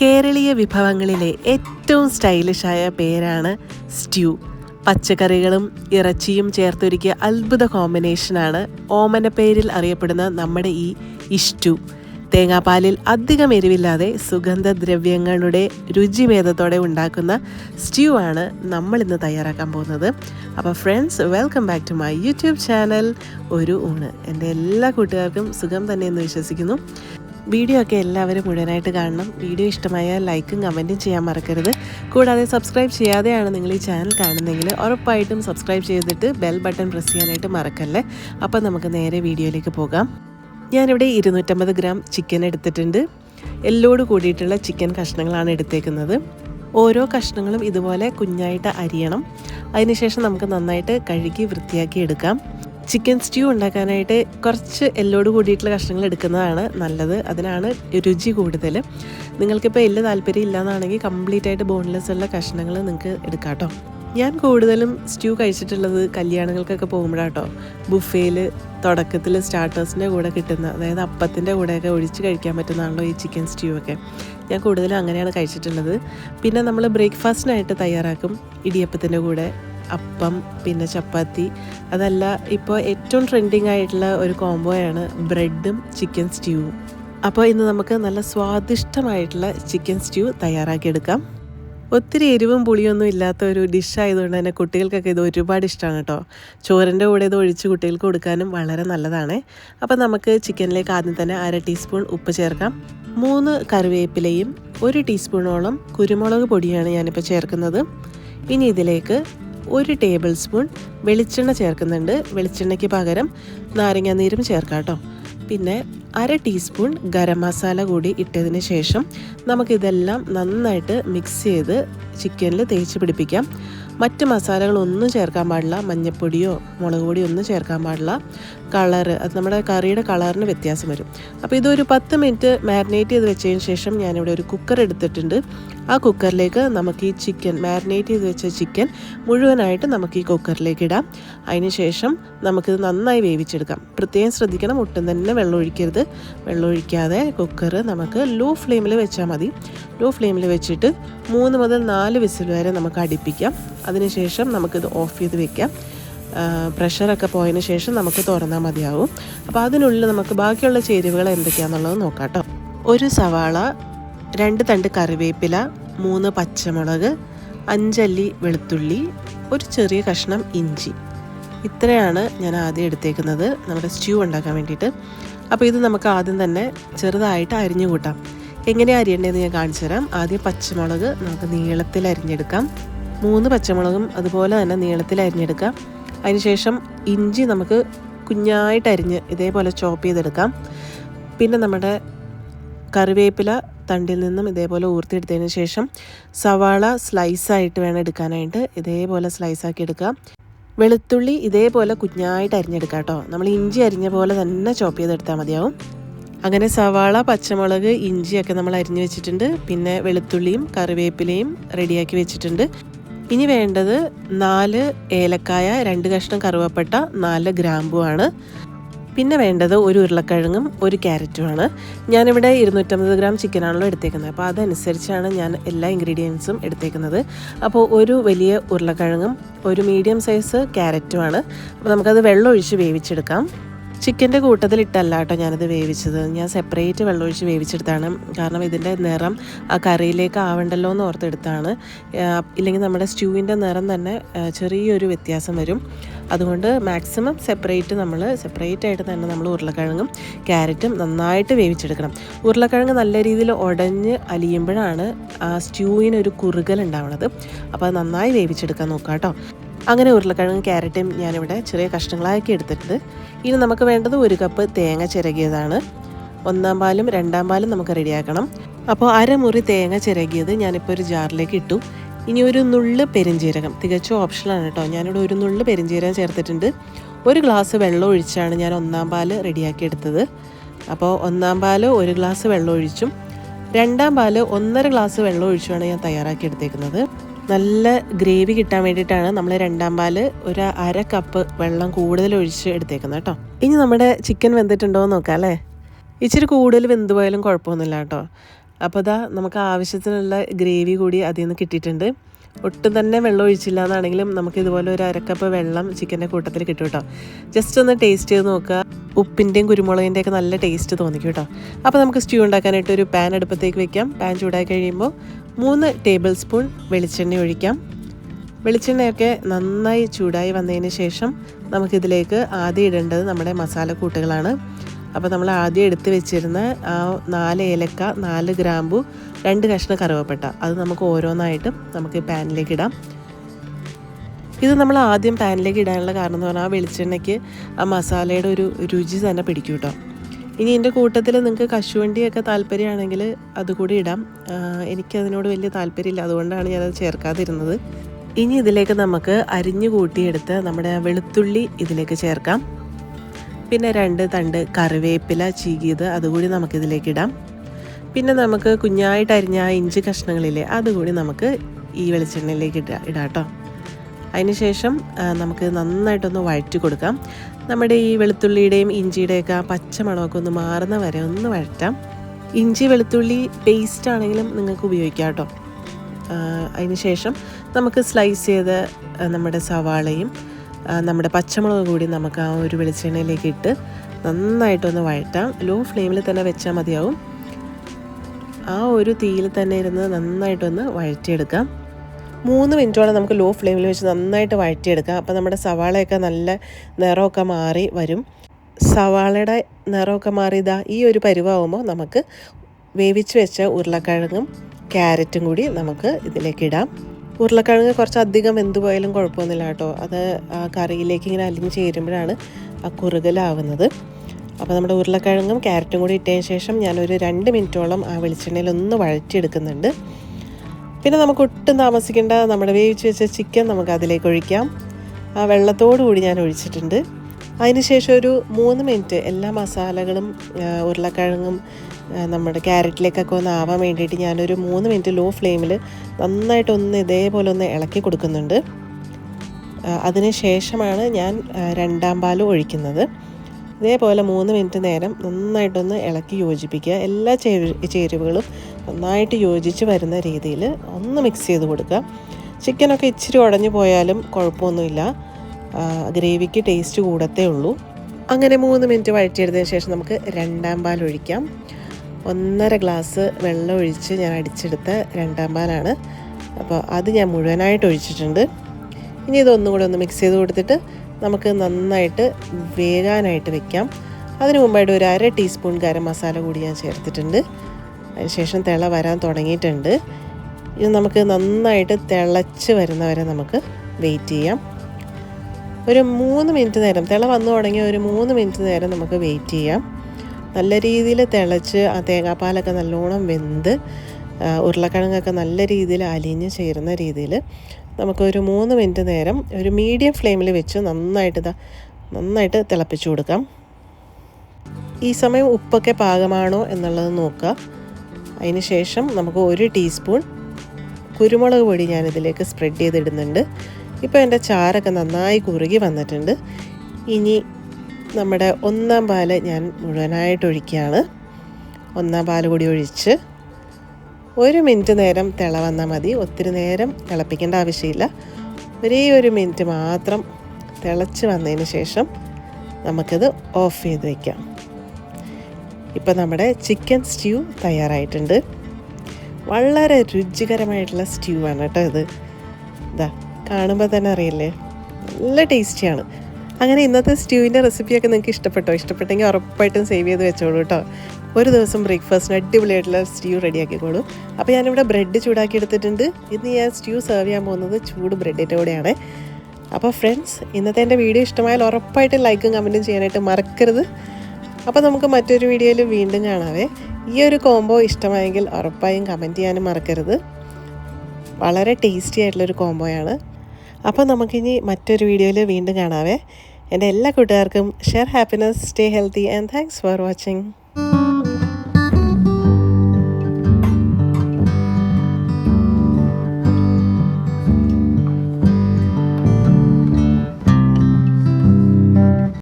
കേരളീയ വിഭവങ്ങളിലെ ഏറ്റവും സ്റ്റൈലിഷായ പേരാണ് സ്റ്റ്യൂ. പച്ചക്കറികളും ഇറച്ചിയും ചേർത്തൊരുക്കിയ അത്ഭുത കോമ്പിനേഷനാണ് ഓമന പേരിൽ അറിയപ്പെടുന്ന നമ്മുടെ ഈ ഇഷ്ടു തേങ്ങാപ്പാലിൽ അധികം എരിവില്ലാതെ സുഗന്ധദ്രവ്യങ്ങളുടെ രുചിഭേദത്തോടെ ഉണ്ടാക്കുന്ന സ്റ്റ്യൂ ആണ് നമ്മൾ ഇന്ന് തയ്യാറാക്കാൻ പോകുന്നത്. അപ്പോൾ friends welcome back to my YouTube channel ഒരു ഊണ്. എന്റെ എല്ലാ കൂട്ടുകാർക്കും സുഖം തന്നെയെന്ന് വിശ്വസിക്കുന്നു. വീഡിയോ ഒക്കെ എല്ലാവരും മുഴുവനായിട്ട് കാണണം. വീഡിയോ ഇഷ്ടമായാൽ ലൈക്കും കമന്റും ചെയ്യാൻ മറക്കരുത്. കൂടാതെ സബ്സ്ക്രൈബ് ചെയ്യാതെയാണ് നിങ്ങൾ ഈ ചാനൽ കാണുന്നതെങ്കിൽ ഉറപ്പായിട്ടും സബ്സ്ക്രൈബ് ചെയ്തിട്ട് ബെൽ ബട്ടൺ പ്രസ് ചെയ്യാനായിട്ട് മറക്കല്ലേ? അപ്പം നമുക്ക് നേരെ വീഡിയോയിലേക്ക് പോകാം. ഞാനിവിടെ ഇരുന്നൂറ്റമ്പത് ഗ്രാം ചിക്കൻ എടുത്തിട്ടുണ്ട്. എല്ലോട് കൂടിയിട്ടുള്ള ചിക്കൻ കഷ്ണങ്ങളാണ് എടുത്തേക്കുന്നത്. ഓരോ കഷ്ണങ്ങളും ഇതുപോലെ കുഞ്ഞായിട്ട് അരിയണം. അതിനുശേഷം നമുക്ക് നന്നായിട്ട് കഴുകി വൃത്തിയാക്കി എടുക്കാം. ചിക്കൻ സ്റ്റ്യൂ ഉണ്ടാക്കാനായിട്ട് കുറച്ച് എല്ലോട് കൂടിയിട്ടുള്ള കഷ്ണങ്ങൾ എടുക്കുന്നതാണ് നല്ലത്. അതിനാണ് രുചി കൂടുതൽ. നിങ്ങൾക്കിപ്പോൾ എല്ല് താല്പര്യം ഇല്ലയെന്നാണെങ്കിൽ കംപ്ലീറ്റ് ആയിട്ട് ബോൺലെസ് ഉള്ള കഷ്ണങ്ങൾ നിങ്ങൾക്ക് എടുക്കാം കേട്ടോ. ഞാൻ കൂടുതലും സ്റ്റ്യൂ കഴിച്ചിട്ടുള്ളത് കല്യാണങ്ങൾക്കൊക്കെ പോകുമ്പോഴാട്ടോ. ബുഫേയിൽ തുടക്കത്തിൽ സ്റ്റാർട്ടേഴ്സിന്റെ കൂടെ കിട്ടുന്ന അതായത് അപ്പത്തിന്റെ കൂടെയൊക്കെ ഒഴിച്ച് കഴിക്കാൻ പറ്റുന്നതാണല്ലോ ഈ ചിക്കൻ സ്റ്റ്യൂ ഒക്കെ ഞാൻ കൂടുതലും അങ്ങനെയാണ് കഴിച്ചിട്ടുള്ളത്. പിന്നെ നമ്മൾ ബ്രേക്ക്ഫാസ്റ്റിനായിട്ട് തയ്യാറാക്കും ഇടിയപ്പത്തിന്റെ കൂടെ. അപ്പം പിന്നെ ചപ്പാത്തി. അതല്ല ഇപ്പോൾ ഏറ്റവും ട്രെൻഡിങ് ആയിട്ടുള്ള ഒരു കോംബോയാണ് ബ്രെഡും ചിക്കൻ സ്റ്റ്യൂവും അപ്പോൾ ഇന്ന് നമുക്ക് നല്ല സ്വാദിഷ്ടമായിട്ടുള്ള ചിക്കൻ സ്റ്റ്യൂ തയ്യാറാക്കിയെടുക്കാം. ഒത്തിരി എരിവും പുളിയൊന്നും ഇല്ലാത്ത ഒരു ഡിഷ് ആയതുകൊണ്ട് തന്നെ കുട്ടികൾക്കൊക്കെ ഇത് ഒരുപാട് ഇഷ്ടമാണ് കേട്ടോ. ചോറിന്റെ കൂടെ ഇത് ഒഴിച്ച് കുട്ടികൾക്ക് കൊടുക്കാനും വളരെ നല്ലതാണ്. അപ്പോൾ നമുക്ക് ചിക്കനിലേക്ക് ആദ്യം തന്നെ അര ടീസ്പൂൺ ഉപ്പ് ചേർക്കാം. മൂന്ന് കറിവേപ്പിലയും ഒരു ടീസ്പൂണോളം കുരുമുളക് പൊടിയാണ് ഞാനിപ്പോൾ ചേർക്കുന്നത്. ഇനി ഇതിലേക്ക് ഒരു ടേബിൾ സ്പൂൺ വെളിച്ചെണ്ണ ചേർക്കുന്നുണ്ട്. വെളിച്ചെണ്ണയ്ക്ക് പകരം നാരങ്ങാനീരും ചേർക്കാം കേട്ടോ പിന്നെ അര ടീസ്പൂൺ ഗരം മസാല കൂടി ഇട്ടതിന് ശേഷം നമുക്കിതെല്ലാം നന്നായിട്ട് മിക്സ് ചെയ്ത് ചിക്കനിൽ തേച്ച് പിടിപ്പിക്കാം. മറ്റ് മസാലകളൊന്നും ചേർക്കാൻ പാടില്ല. മഞ്ഞൾപ്പൊടിയോ മുളക് പൊടിയോ ഒന്നും ചേർക്കാൻ പാടില്ല. കളറ് അത് നമ്മുടെ കറിയുടെ കളറിന് വ്യത്യാസം വരും. അപ്പോൾ ഇതൊരു പത്ത് മിനിറ്റ് മാരിനേറ്റ് ചെയ്ത് വെച്ചതിന് ശേഷം ഞാനിവിടെ ഒരു കുക്കർ എടുത്തിട്ടുണ്ട്. ആ കുക്കറിലേക്ക് നമുക്ക് ഈ ചിക്കൻ മാരിനേറ്റ് ചെയ്ത് വെച്ച ചിക്കൻ മുഴുവനായിട്ട് നമുക്ക് ഈ കുക്കറിലേക്ക് ഇടാം. അതിന് ശേഷം നമുക്കിത് നന്നായി വേവിച്ചെടുക്കാം. പ്രത്യേകം ശ്രദ്ധിക്കണം ഒട്ടും തന്നെ വെള്ളം ഒഴിക്കരുത്. വെള്ളം ഒഴിക്കാതെ കുക്കർ നമുക്ക് ലോ ഫ്ലെയിമിൽ വെച്ചാൽ മതി. ലോ ഫ്ലെയിമിൽ വെച്ചിട്ട് മൂന്ന് മുതൽ നാല് വിസിൽ വരെ നമുക്ക് അടുപ്പിക്കാം. അതിനുശേഷം നമുക്കിത് ഓഫ് ചെയ്ത് വെക്കാം. പ്രഷറൊക്കെ പോയതിന് ശേഷം നമുക്ക് തുറന്നാൽ മതിയാവും. അപ്പോൾ അതിനുള്ളിൽ നമുക്ക് ബാക്കിയുള്ള ചേരുവകൾ എന്തൊക്കെയാണെന്നുള്ളത് നോക്കാം കേട്ടോ. ഒരു സവാള രണ്ട് തണ്ട് കറിവേപ്പില മൂന്ന് പച്ചമുളക് അഞ്ചല്ലി വെളുത്തുള്ളി ഒരു ചെറിയ കഷ്ണം ഇഞ്ചി. ഇത്രയാണ് ഞാൻ ആദ്യം എടുത്തേക്കുന്നത് നമ്മുടെ സ്റ്റ്യൂ ഉണ്ടാക്കാൻ വേണ്ടിയിട്ട്. അപ്പോൾ ഇത് നമുക്ക് ആദ്യം തന്നെ ചെറുതായിട്ട് അരിഞ്ഞു കൂട്ടാം. എങ്ങനെ അരിയേണ്ടതെന്ന് ഞാൻ കാണിച്ചു തരാം. ആദ്യം പച്ചമുളക് നമുക്ക് നീളത്തിൽ അരിഞ്ഞെടുക്കാം. മൂന്ന് പച്ചമുളകും അതുപോലെ തന്നെ നീളത്തിൽ അരിഞ്ഞെടുക്കാം. അതിനുശേഷം ഇഞ്ചി നമുക്ക് കുഞ്ഞായിട്ട് അരിഞ്ഞ് ഇതേപോലെ ചോപ്പ് ചെയ്തെടുക്കാം. പിന്നെ നമ്മുടെ കറിവേപ്പില തണ്ടിൽ നിന്നും ഇതേപോലെ ഊർത്തിയെടുത്തതിന് ശേഷം സവാള സ്ലൈസായിട്ട് വേണം എടുക്കാനായിട്ട്. ഇതേപോലെ സ്ലൈസാക്കി എടുക്കുക. വെളുത്തുള്ളി ഇതേപോലെ കുഞ്ഞായിട്ട് അരിഞ്ഞെടുക്കാം കേട്ടോ. നമ്മൾ ഇഞ്ചി അരിഞ്ഞ പോലെ തന്നെ ചോപ്പ് ചെയ്തെടുത്താൽ മതിയാവും. അങ്ങനെ സവാള പച്ചമുളക് ഇഞ്ചിയൊക്കെ നമ്മൾ അരിഞ്ഞു വെച്ചിട്ടുണ്ട്. പിന്നെ വെളുത്തുള്ളിയും കറിവേപ്പിലയും റെഡിയാക്കി വെച്ചിട്ടുണ്ട്. ഇനി വേണ്ടത് നാല് ഏലക്കായ രണ്ട് കഷ്ണം കറുവപ്പട്ട നാല് ഗ്രാമ്പുമാണ് പിന്നെ വേണ്ടത് ഒരു ഉരുളക്കിഴങ്ങും ഒരു ക്യാരറ്റുമാണ് ഞാനിവിടെ ഇരുന്നൂറ്റമ്പത് ഗ്രാം ചിക്കനാണല്ലോ എടുത്തേക്കുന്നത്. അപ്പോൾ അതനുസരിച്ചാണ് ഞാൻ എല്ലാ ഇൻഗ്രീഡിയൻസും എടുത്തേക്കുന്നത്. അപ്പോൾ ഒരു വലിയ ഉരുളക്കിഴങ്ങും ഒരു മീഡിയം സൈസ് ക്യാരറ്റുമാണ് അപ്പോൾ നമുക്കത് വെള്ളം ഒഴിച്ച് വേവിച്ചെടുക്കാം. ചിക്കന്റെ കൂട്ടത്തിലിട്ടല്ല കേട്ടോ ഞാനത് വേവിച്ചത്. ഞാൻ സെപ്പറേറ്റ് വെള്ളമൊഴിച്ച് വേവിച്ചെടുത്താണ്. കാരണം ഇതിന്റെ നിറം ആ കറിയിലേക്ക് ആവണ്ടല്ലോ എന്ന് ഓർത്തെടുത്താണ്. ഇല്ലെങ്കിൽ നമ്മുടെ സ്റ്റ്യൂവിന്റെ നിറം തന്നെ ചെറിയൊരു വ്യത്യാസം വരും. അതുകൊണ്ട് മാക്സിമം സെപ്പറേറ്റ് നമ്മൾ സെപ്പറേറ്റ് ആയിട്ട് തന്നെ നമ്മൾ ഉരുളക്കിഴങ്ങും ക്യാരറ്റും നന്നായിട്ട് വേവിച്ചെടുക്കണം. ഉരുളക്കിഴങ്ങ് നല്ല രീതിയിൽ ഉടഞ്ഞ് അലിയുമ്പോഴാണ് ആ സ്റ്റ്യൂവിനൊരു കുറുകൽ ഉണ്ടാവുന്നത് അപ്പോൾ അത് നന്നായി വേവിച്ചെടുക്കാൻ നോക്കാം കേട്ടോ. അങ്ങനെ ഉരുളക്കിഴങ്ങും ക്യാരറ്റും ഞാനിവിടെ ചെറിയ കഷ്ണങ്ങളാക്കി എടുത്തിട്ടുണ്ട്. ഇനി നമുക്ക് വേണ്ടത് ഒരു കപ്പ് തേങ്ങ ചിരകിയതാണ്. ഒന്നാം പാലും രണ്ടാം പാലും നമുക്ക് റെഡിയാക്കണം. അപ്പോൾ അരമുറി തേങ്ങ ചിരകിയത് ഞാനിപ്പോൾ ഒരു ജാറിലേക്ക് ഇട്ടു. ഇനി ഒരു നുള്ള് പെരിഞ്ചീരകം തികച്ചും ഓപ്ഷനാണ് കേട്ടോ. ഞാനിവിടെ ഒരു നുള്ള് പെരിഞ്ചീരകം ചേർത്തിട്ടുണ്ട്. ഒരു ഗ്ലാസ് വെള്ളം ഒഴിച്ചാണ് ഞാൻ ഒന്നാം പാൽ റെഡിയാക്കി എടുത്തത്. അപ്പോൾ ഒന്നാം പാൽ ഒരു ഗ്ലാസ് വെള്ളം ഒഴിച്ചും രണ്ടാം പാൽ ഒന്നര ഗ്ലാസ് വെള്ളം ഒഴിച്ചുമാണ് ഞാൻ തയ്യാറാക്കി എടുത്തേക്കുന്നത്. നല്ല ഗ്രേവി കിട്ടാൻ വേണ്ടിയിട്ടാണ് നമ്മൾ രണ്ടാം പാൽ ഒരു അര കപ്പ് വെള്ളം കൂടുതൽ ഒഴിച്ച് എടുത്തേക്കുന്നത് കേട്ടോ. ഇനി നമ്മുടെ ചിക്കൻ വെന്തിട്ടുണ്ടോ എന്ന് നോക്കാം അല്ലേ? ഇച്ചിരി കൂടുതൽ വെന്ത് പോയാലും കുഴപ്പമൊന്നുമില്ല കേട്ടോ. അപ്പോൾ ഇതാ നമുക്ക് ആവശ്യത്തിനുള്ള ഗ്രേവി കൂടി അതിൽ നിന്ന് കിട്ടിയിട്ടുണ്ട്. ഒട്ടും തന്നെ വെള്ളം ഒഴിച്ചില്ല എന്നാണെങ്കിലും നമുക്ക് ഇതുപോലെ ഒരു അരക്കപ്പ് വെള്ളം ചിക്കന്റെ കൂട്ടത്തിൽ കിട്ടും കേട്ടോ. ജസ്റ്റ് ഒന്ന് ടേസ്റ്റ് ചെയ്ത് നോക്കുക. ഉപ്പിന്റെയും കുരുമുളകിന്റെ ഒക്കെ നല്ല ടേസ്റ്റ് തോന്നിക്കും കേട്ടോ. അപ്പോൾ നമുക്ക് സ്റ്റ്യൂ ഉണ്ടാക്കാനായിട്ട് ഒരു പാൻ അടുപ്പത്തേക്ക് വെക്കാം. പാൻ ചൂടായി കഴിയുമ്പോൾ മൂന്ന് ടേബിൾ സ്പൂൺ വെളിച്ചെണ്ണ ഒഴിക്കാം. വെളിച്ചെണ്ണയൊക്കെ നന്നായി ചൂടായി വന്നതിന് ശേഷം നമുക്കിതിലേക്ക് ആദ്യം ഇടേണ്ടത് നമ്മുടെ മസാല കൂട്ടുകളാണ്. അപ്പോൾ നമ്മൾ ആദ്യം എടുത്ത് വെച്ചിരുന്ന ആ നാല് ഏലക്ക നാല് ഗ്രാമ്പു രണ്ട് കഷ്ണം കറുവപ്പട്ട. അത് നമുക്ക് ഓരോന്നായിട്ടും നമുക്ക് പാനിലേക്ക് ഇടാം. ഇത് നമ്മൾ ആദ്യം പാനിലേക്ക് ഇടാനുള്ള കാരണം എന്ന് പറഞ്ഞാൽ ആ വെളിച്ചെണ്ണയ്ക്ക് ആ മസാലയുടെ ഒരു രുചി തന്നെ പിടിക്കും കേട്ടോ. ഇനി ഇതിന്റെ കൂട്ടത്തിൽ നിങ്ങൾക്ക് കശുവണ്ടിയൊക്കെ താല്പര്യമാണെങ്കിൽ അതുകൂടി ഇടാം. എനിക്കതിനോട് വലിയ താല്പര്യമില്ല. അതുകൊണ്ടാണ് ഞാനത് ചേർക്കാതിരുന്നത്. ഇനി ഇതിലേക്ക് നമുക്ക് അരിഞ്ഞു കൂട്ടിയെടുത്ത് നമ്മുടെ വെളുത്തുള്ളി ഇതിലേക്ക് ചേർക്കാം. പിന്നെ രണ്ട് തണ്ട് കറിവേപ്പില ചീകിയത് അതുകൂടി നമുക്കിതിലേക്ക് ഇടാം. പിന്നെ നമുക്ക് കുഞ്ഞായിട്ട് അരിഞ്ഞ ഇഞ്ചി കഷ്ണങ്ങളില്ലേ അതുകൂടി നമുക്ക് ഈ വെളിച്ചെണ്ണയിലേക്ക് ഇടാം ഇടാം കേട്ടോ അതിനുശേഷം നമുക്ക് നന്നായിട്ടൊന്ന് വഴറ്റി കൊടുക്കാം. നമ്മുടെ ഈ വെളുത്തുള്ളിയുടെയും ഇഞ്ചിയുടെയൊക്കെ ആ പച്ചമണമൊക്കെ ഒന്ന് മാറുന്ന വരെ ഒന്ന് വഴറ്റാം. ഇഞ്ചി വെളുത്തുള്ളി പേസ്റ്റ് ആണെങ്കിലും നിങ്ങൾക്ക് ഉപയോഗിക്കാം കേട്ടോ. അതിനുശേഷം നമുക്ക് സ്ലൈസ് ചെയ്ത് നമ്മുടെ സവാളയും നമ്മുടെ പച്ചമുളക് കൂടി നമുക്ക് ആ ഒരു വെളിച്ചെണ്ണയിലേക്ക് ഇട്ട് നന്നായിട്ടൊന്ന് വഴറ്റാം. ലോ ഫ്ലെയിമിൽ തന്നെ വെച്ചാൽ മതിയാവും. ആ ഒരു തീയിൽ തന്നെ ഇരുന്ന് നന്നായിട്ടൊന്ന് വഴറ്റിയെടുക്കാം. മൂന്ന് മിനിറ്റോളം നമുക്ക് ലോ ഫ്ലെയിമിൽ വെച്ച് നന്നായിട്ട് വഴറ്റിയെടുക്കാം. അപ്പോൾ നമ്മുടെ സവാളയൊക്കെ നല്ല നിറമൊക്കെ മാറി വരും. സവാളയുടെ നിറമൊക്കെ മാറിയതാ ഈ ഒരു പരുവാകുമ്പോൾ നമുക്ക് വേവിച്ച് വെച്ച ഉരുളക്കിഴങ്ങും ക്യാരറ്റും കൂടി നമുക്ക് ഇതിലേക്ക് ഇടാം. ഉരുളക്കിഴങ്ങ് കുറച്ച് അധികം വെന്ത് പോയാലും കുഴപ്പമൊന്നുമില്ല കേട്ടോ. അത് ആ കറിയിലേക്ക് ഇങ്ങനെ അലിഞ്ഞ് ചേരുമ്പോഴാണ് ആ കുറുകലാവുന്നത്. അപ്പോൾ നമ്മുടെ ഉരുളക്കിഴങ്ങും ക്യാരറ്റും കൂടി ഇട്ടതിന് ശേഷം ഞാനൊരു രണ്ട് മിനിറ്റോളം ആ വെളിച്ചെണ്ണയിൽ ഒന്ന് വഴറ്റിയെടുക്കുന്നുണ്ട്. പിന്നെ നമുക്ക് ഒട്ടും താമസിക്കേണ്ട നമ്മുടെ വേവിച്ച് വെച്ച ചിക്കൻ നമുക്ക് അതിലേക്ക് ഒഴിക്കാം. ആ വെള്ളത്തോടു കൂടി ഞാൻ ഒഴിച്ചിട്ടുണ്ട്. അതിനുശേഷം ഒരു മൂന്ന് മിനിറ്റ് എല്ലാ മസാലകളും ഉരുളക്കിഴങ്ങും നമ്മുടെ ക്യാരറ്റിലേക്കൊക്കെ ഒന്ന് ആവാൻ വേണ്ടിയിട്ട് ഞാനൊരു മൂന്ന് മിനിറ്റ് ലോ ഫ്ലെയിമിൽ നന്നായിട്ടൊന്ന് ഇതേപോലെ ഒന്ന് ഇളക്കി കൊടുക്കുന്നുണ്ട്. അതിന് ശേഷമാണ് ഞാൻ രണ്ടാം പാൽ ഒഴിക്കുന്നത്. ഇതേപോലെ മൂന്ന് മിനിറ്റ് നേരം നന്നായിട്ടൊന്ന് ഇളക്കി യോജിപ്പിക്കുക. എല്ലാ ചേരുവകളും നന്നായിട്ട് യോജിച്ച് വരുന്ന രീതിയിൽ ഒന്ന് മിക്സ് ചെയ്ത് കൊടുക്കുക. ചിക്കനൊക്കെ ഇച്ചിരി ഉടഞ്ഞു പോയാലും കുഴപ്പമൊന്നുമില്ല. ഗ്രേവിക്ക് ടേസ്റ്റ് കൂടത്തേ ഉള്ളൂ. അങ്ങനെ മൂന്ന് മിനിറ്റ് വഴറ്റിയെടുത്തതിന് ശേഷം നമുക്ക് രണ്ടാം പാൽ ഒഴിക്കാം. ഒന്നര ഗ്ലാസ് വെള്ളം ഒഴിച്ച് ഞാൻ അടിച്ചെടുത്ത രണ്ടാം പാലാണ്. അപ്പോൾ അത് ഞാൻ മുഴുവനായിട്ട് ഒഴിച്ചിട്ടുണ്ട്. ഇനി ഇതൊന്നും കൂടെ ഒന്ന് മിക്സ് ചെയ്ത് കൊടുത്തിട്ട് നമുക്ക് നന്നായിട്ട് വേകാനായിട്ട് വെക്കാം. അതിനു മുമ്പായിട്ട് ഒരു അര ടീസ്പൂൺ ഗരം മസാല കൂടി ഞാൻ ചേർത്തിട്ടുണ്ട്. അതിനുശേഷം തിള വരാൻ തുടങ്ങിയിട്ടുണ്ട്. ഇത് നമുക്ക് നന്നായിട്ട് തിളച്ച് വരുന്നവരെ നമുക്ക് വെയിറ്റ് ചെയ്യാം. ഒരു മൂന്ന് മിനിറ്റ് നേരം തിള വന്നു തുടങ്ങിയ ഒരു മൂന്ന് മിനിറ്റ് നേരം നമുക്ക് വെയിറ്റ് ചെയ്യാം. നല്ല രീതിയിൽ തിളച്ച് ആ തേങ്ങാപ്പാലൊക്കെ നല്ലോണം വെന്ത് ഉരുളക്കിഴങ്ങൊക്കെ നല്ല രീതിയിൽ അലിഞ്ഞ് ചേരുന്ന രീതിയിൽ നമുക്കൊരു മൂന്ന് മിനിറ്റ് നേരം ഒരു മീഡിയം ഫ്ലെയിമിൽ വെച്ച് നന്നായിട്ട് ഇതാ നന്നായിട്ട് തിളപ്പിച്ചു കൊടുക്കാം. ഈ സമയം ഉപ്പൊക്കെ പാകമാണോ എന്നുള്ളത് നോക്കുക അതിന് ശേഷം നമുക്ക് ഒരു ടീസ്പൂൺ കുരുമുളക് പൊടി ഞാനിതിലേക്ക് സ്പ്രെഡ് ചെയ്തിടുന്നുണ്ട്. ഇപ്പോൾ എന്റെ ചാറൊക്കെ നന്നായി കുറുകി വന്നിട്ടുണ്ട്. ഇനി നമ്മുടെ ഒന്നാം പാൽ ഞാൻ മുഴുവനായിട്ട് ഒഴിക്കുകയാണ്. ഒന്നാം പാൽ കൂടി ഒഴിച്ച് ഒരു മിനിറ്റ് നേരം തിള വന്നാൽ മതി. ഒത്തിരി നേരം തിളപ്പിക്കേണ്ട ആവശ്യമില്ല. ഒരേ ഒരു മിനിറ്റ് മാത്രം തിളച്ച് വന്നതിന് ശേഷം നമുക്കത് ഓഫ് ചെയ്ത് വയ്ക്കാം ഇപ്പോൾ നമ്മുടെ ചിക്കൻ സ്റ്റ്യൂ തയ്യാറായിട്ടുണ്ട്. വളരെ രുചികരമായിട്ടുള്ള സ്റ്റ്യൂ ആണ് കേട്ടോ ഇത്. ഇതാ കാണുമ്പോൾ തന്നെ അറിയില്ലേ? നല്ല ടേസ്റ്റിയാണ് അങ്ങനെ ഇന്നത്തെ സ്റ്റ്യൂവിന്റെ റെസിപ്പിയൊക്കെ നിങ്ങൾക്ക് ഇഷ്ടപ്പെട്ടോ? ഇഷ്ടപ്പെട്ടെങ്കിൽ ഉറപ്പായിട്ടും സേവ് ചെയ്ത് വെച്ചോളൂ കേട്ടോ. ഒരു ദിവസം ബ്രേക്ക്ഫാസ്റ്റിന് അടിപൊളിയായിട്ടുള്ള സ്റ്റ്യൂ റെഡിയാക്കിക്കോളൂ. അപ്പോൾ ഞാനിവിടെ ബ്രെഡ് ചൂടാക്കി എടുത്തിട്ടുണ്ട് ഇന്ന് ഞാൻ സ്റ്റ്യൂ സെർവ് ചെയ്യാൻ പോകുന്നത് ചൂട് ബ്രെഡിന്റെ കൂടെയാണ്. അപ്പോൾ ഫ്രണ്ട്സ് ഇന്നത്തെ എന്റെ വീഡിയോ ഇഷ്ടമായാൽ ഉറപ്പായിട്ടും ലൈക്കും കമന്റും ചെയ്യാനായിട്ട് മറക്കരുത്. അപ്പോൾ നമുക്ക് മറ്റൊരു വീഡിയോയിൽ വീണ്ടും കാണാവേ. ഈ ഒരു കോംബോ ഇഷ്ടമായെങ്കിൽ ഉറപ്പായും കമന്റ് ചെയ്യാനും മറക്കരുത്. വളരെ ടേസ്റ്റി ആയിട്ടുള്ളൊരു കോംബോയാണ് അപ്പോൾ നമുക്കിനി മറ്റൊരു വീഡിയോയിൽ വീണ്ടും കാണാവേ. എന്റെ എല്ലാ കൂട്ടുകാർക്കും share happiness stay healthy and thanks for watching